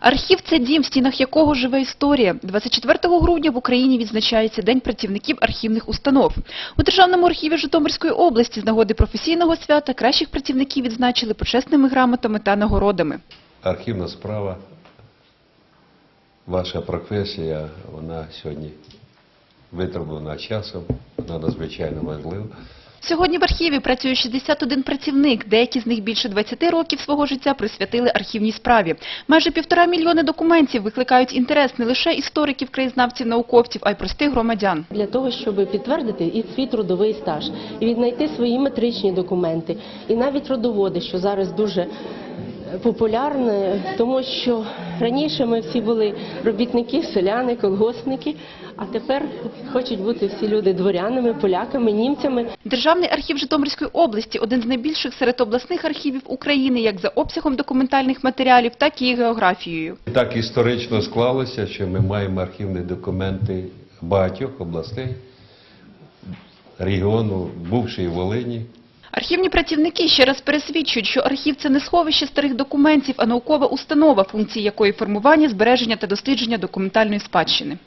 Архів – це дім, в стінах якого живе історія. 24 грудня в Україні відзначається День працівників архівних установ. У Державному архіві Житомирської області з нагоди професійного свята кращих працівників відзначили почесними грамотами та нагородами. Архівна справа, ваша професія, вона сьогодні витребувана часом, вона надзвичайно важлива. Сьогодні в архіві працює 61 працівник. Деякі з них більше 20 років свого життя присвятили архівній справі. Майже півтора мільйони документів викликають інтерес не лише істориків, краєзнавців, науковців, а й простих громадян. для того, щоб підтвердити і свій трудовий стаж, і віднайти свої метричні документи, і навіть родоводи, що зараз дуже популярне, тому що раніше ми всі були робітники, селяни, колгоспники, а тепер хочуть бути всі люди дворянами, поляками, німцями. Державний архів Житомирської області – один з найбільших серед обласних архівів України як за обсягом документальних матеріалів, так і географією. Так історично склалося, що ми маємо архівні документи багатьох областей, регіону бувшої Волині. Архівні працівники ще раз пересвідчують, що архів – це не сховище старих документів, а наукова установа, функції якої формування, збереження та дослідження документальної спадщини.